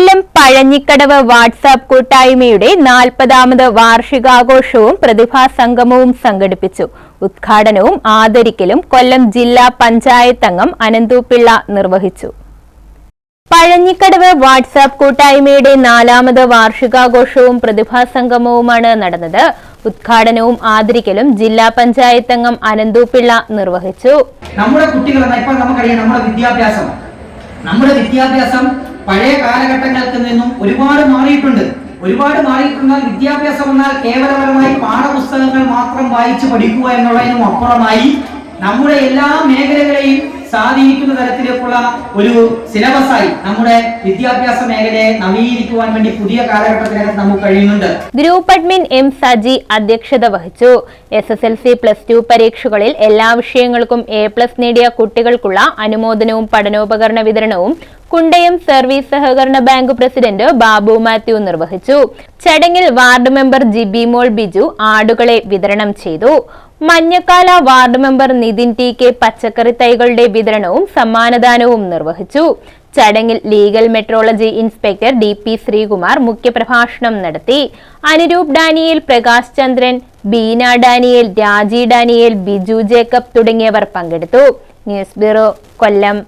കൊല്ലം Pazhanjikkadavu WhatsApp കൂട്ടായ്മയുടെ നാൽപ്പതാമത് വാർഷികാഘോഷവും പ്രതിഭാ സംഗമവും സംഘടിപ്പിച്ചു. ഉദ്ഘാടനവും ആദരിക്കലും കൊല്ലം ജില്ലാ പഞ്ചായത്ത് അംഗം അനന്തുപിള്ള നിർവഹിച്ചു. പഴഞ്ഞിക്കടവ് വാട്സാപ്പ് കൂട്ടായ്മയുടെ നാലാമത് വാർഷികാഘോഷവും പ്രതിഭാ സംഗമവുമാണ് നടന്നത്. ഉദ്ഘാടനവും ആദരിക്കലും ജില്ലാ പഞ്ചായത്ത് അംഗം അനന്തുപിള്ള നിർവഹിച്ചു. നമ്മുടെ കുട്ടികൾ നമ്മുടെ വിദ്യാഭ്യാസം. നമ്മുടെ വിദ്യാഭ്യാസം പഴയ കാലഘട്ടങ്ങൾക്ക് നിന്നും ഒരുപാട് മാറിയിട്ടുണ്ട്. ഒരുപാട് മാറിയിട്ടുണ്ടെന്നാൽ വിദ്യാഭ്യാസം എന്നാൽ കേവലപരമായി പാഠപുസ്തകങ്ങൾ മാത്രം വായിച്ചു പഠിക്കുക എന്നുള്ളതിനും അപ്പുറമായി നമ്മുടെ എല്ലാ മേഖലകളെയും സ്വാധീനിക്കുന്ന തരത്തിലേക്കുള്ള ഒരു സിലബസായി നമ്മുടെ വിദ്യാഭ്യാസ മേഖലയെ നവീകരിക്കുവാൻ വേണ്ടി പുതിയ കാലഘട്ടത്തിനകത്ത് നമുക്ക് കഴിയുന്നുണ്ട്. ഗ്രൂപ്പ് അഡ്മിൻ എം സജി അധ്യക്ഷത വഹിച്ചു. S S L C plus two പരീക്ഷകളിൽ എല്ലാ വിഷയങ്ങൾക്കും എ പ്ലസ് നേടിയ കുട്ടികൾക്കുള്ള അനുമോദനവും പഠനോപകരണ വിതരണവും കുണ്ടയം സർവീസ് സഹകരണ ബാങ്ക് പ്രസിഡന്റ് ബാബു മാത്യു നിർവഹിച്ചു. ചടങ്ങിൽ വാർഡ് മെമ്പർ ജിബി മോൾ ബിജു ആടുകളെ വിതരണം ചെയ്തു. Manjakkala ward member Nithin T K പച്ചക്കറി തൈകളുടെ വിതരണവും സമ്മാനദാനവും നിർവഹിച്ചു. ചടങ്ങിൽ legal metrology inspector D P Sreekumar മുഖ്യപ്രഭാഷണം നടത്തി. Anuroop Daniel Prakash Chandran Beena Daniel Raji Daniel Biju Jacob തുടങ്ങിയവർ പങ്കെടുത്തു. News bureau Kollam.